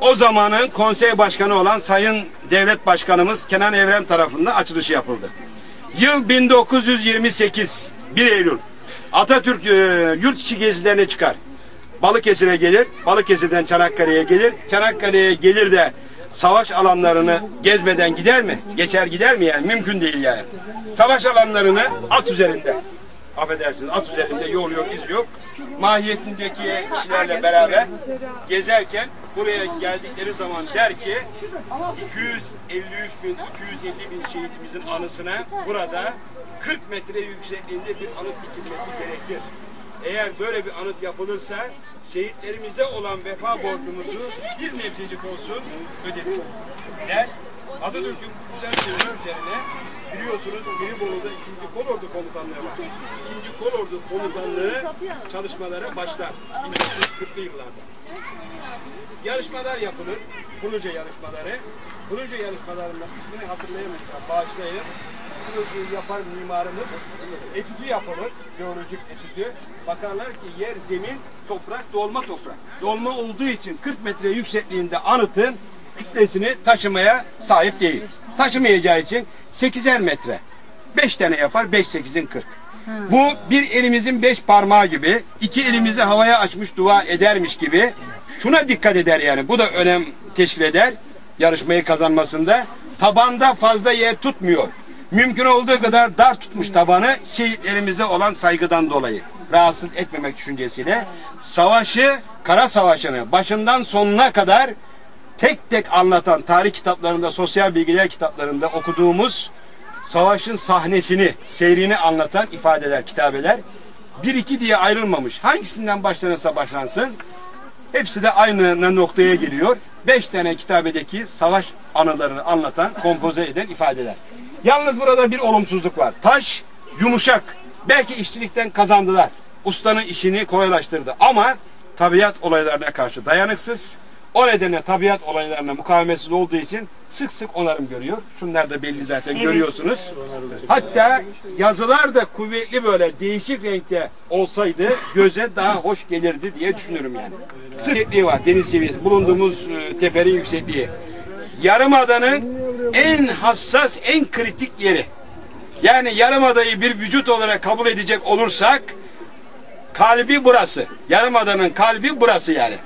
O zamanın konsey başkanı olan Sayın Devlet Başkanımız Kenan Evren tarafından açılışı yapıldı. Yıl 1928 1 Eylül. Atatürk e, yurt içi gezilerine çıkar. Balıkesir'e gelir, Balıkesir'den Çanakkale'ye gelir. Çanakkale'ye gelir de savaş alanlarını gezmeden gider mi? Geçer gider mi yani? Mümkün değil yani. Savaş alanlarını at üzerinde. Affedersiniz at üzerinde yol yok, iz yok. Mahiyetindeki kişilerle beraber gezerken buraya geldikleri zaman der ki 253 bin, 250 bin şehitimizin anısına burada 40 metre yüksekliğinde bir anıt dikilmesi gerekir. Eğer böyle bir anıt yapılırsa şehitlerimize olan vefa borcumuzu bir nebzecik olsun ödemiş oluruz. Der. Atatürk'ün bu güzel sözü üzerine biliyorsunuz Gelibolu'da 2. Kolordu Komutanlığı var. 2. Kolordu Komutanlığı çalışmalara başlar 1940'lı yıllarda. Yarışmalar yapılır, proje yarışmaları. Proje yarışmalarında ismini hatırlayamayacağım, bağışlayın. Projeyi yapan mimarımız etüdü yapılır, jeolojik etüdü. Bakarlar ki yer, zemin, toprak, dolma toprak. Dolma olduğu için 40 metre yüksekliğinde anıtın kütlesini taşımaya sahip değil. Taşımayacağı için 8'er metre. 5 tane yapar, 5 8'in 40. Bu bir elimizin beş parmağı gibi, iki elimizi havaya açmış dua edermiş gibi şuna dikkat eder yani. Bu da önem teşkil eder yarışmayı kazanmasında. Tabanda fazla yer tutmuyor. Mümkün olduğu kadar dar tutmuş tabanı şehitlerimize olan saygıdan dolayı. Rahatsız etmemek düşüncesiyle savaşı, kara savaşını başından sonuna kadar tek tek anlatan tarih kitaplarında, sosyal bilgiler kitaplarında okuduğumuz savaşın sahnesini, seyrini anlatan ifadeler, kitabeler bir iki diye ayrılmamış. Hangisinden başlanırsa başlansın hepsi de aynı noktaya geliyor. Beş tane kitabedeki savaş anılarını anlatan, kompoze eden ifadeler. Yalnız burada bir olumsuzluk var. Taş yumuşak. Belki işçilikten kazandılar. Ustanın işini kolaylaştırdı ama tabiat olaylarına karşı dayanıksız. O nedenle tabiat olaylarına mukavemetsiz olduğu için sık sık onarım görüyor. Şunlar da belli zaten görüyorsunuz. Hatta yazılar da kuvvetli böyle değişik renkte olsaydı göze daha hoş gelirdi diye düşünüyorum yani. Yüksekliği var deniz seviyesi. Bulunduğumuz e, tepenin yüksekliği. Yarımadanın en hassas, en kritik yeri. Yani yarımadayı bir vücut olarak kabul edecek olursak kalbi burası. Yarımadanın kalbi burası yani.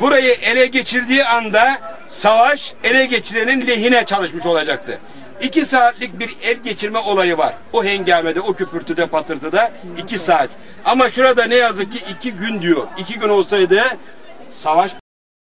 Burayı ele geçirdiği anda savaş ele geçirenin lehine çalışmış olacaktı. İki saatlik bir el geçirme olayı var. O hengamede, o küpürtüde, patırtıda iki saat. Ama şurada ne yazık ki iki gün diyor. İki gün olsaydı savaş